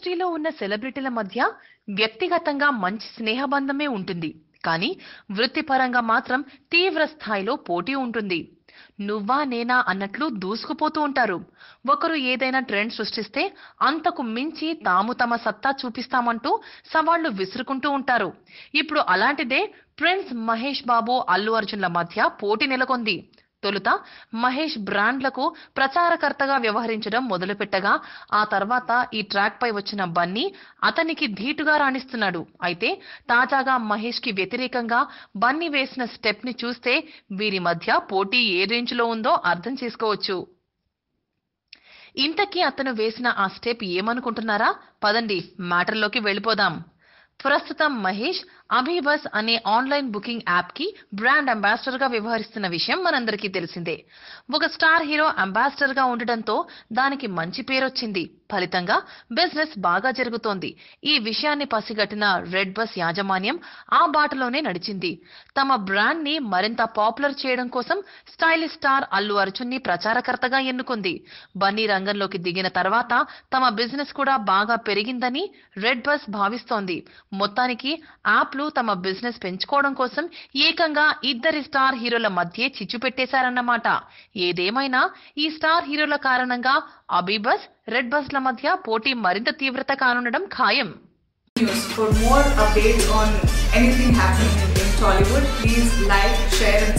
ఇండస్ట్రీలో ఉన్న సెలబ్రిటీల మధ్య వ్యక్తిగతంగా మంచి స్నేహబంధమే ఉంటుంది. కానీ వృత్తిపరంగా మాత్రం తీవ్ర స్థాయిలో పోటీ ఉంటుంది. నువ్వా నేనా అన్నట్లు దూసుకుపోతూ ఉంటారు. ఒకరు ఏదైనా ట్రెండ్ సృష్టిస్తే అంతకు మించి తాము తమ సత్తా చూపిస్తామంటూ సవాళ్ళు విసురుకుంటూ ఉంటారు. ఇప్పుడు అలాంటిదే ప్రిన్స్ మహేష్ బాబు అల్లు అర్జున్ల మధ్య పోటీ నెలకొంది. తొలుత మహేష్ బ్రాండ్లకు ప్రచారకర్తగా వ్యవహరించడం మొదలుపెట్టగా ఆ తర్వాత ఈ ట్రాక్ పై వచ్చిన బన్నీ అతనికి ధీటుగా రాణిస్తున్నాడు. అయితే తాజాగా మహేష్కి వ్యతిరేకంగా బన్నీ వేసిన స్టెప్ని చూస్తే వీరి మధ్య పోటీ ఏ రేంజ్లో ఉందో అర్థం చేసుకోవచ్చు. ఇంతకీ అతను వేసిన ఆ స్టెప్ ఏమనుకుంటున్నారా? పదండి మ్యాటర్లోకి వెళ్ళిపోదాం. ప్రస్తుతం మహేష్ అభిబస్ అనే ఆన్లైన్ బుకింగ్ యాప్కి బ్రాండ్ అంబాసిడర్గా వ్యవహరిస్తున్న విషయం మనందరికీ తెలిసిందే. ఒక స్టార్ హీరో అంబాసిడర్గా ఉండటంతో దానికి మంచి పేరొచ్చింది. ఫలితంగా బిజినెస్ బాగా జరుగుతోంది. ఈ విషయాన్ని పసిగట్టిన రెడ్ బస్ యాజమాన్యం ఆ బాటలోనే నడిచింది. తమ బ్రాండ్ని మరింత పాపులర్ చేయడం కోసం స్టైలిష్ స్టార్ అల్లు అర్జున్ని ప్రచారకర్తగా ఎన్నుకుంది. బన్నీ రంగంలోకి దిగిన తర్వాత తమ బిజినెస్ కూడా బాగా పెరిగిందని రెడ్ బస్ భావిస్తోంది. మొత్తానికి నటులు తమ బిజినెస్ పెంచుకోవడం కోసం ఏకంగా ఇద్దరి స్టార్ హీరోల మధ్య చిచ్చు పెట్టేశారన్నమాట ఏదేమైనా ఈ స్టార్ హీరోల కారణంగా అబీబస్ రెడ్ బస్ ల మధ్య పోటీ మరింత తీవ్రత కానుండడం ఖాయం news. For more updates on anything happening in, in Tollywood, please like, share, and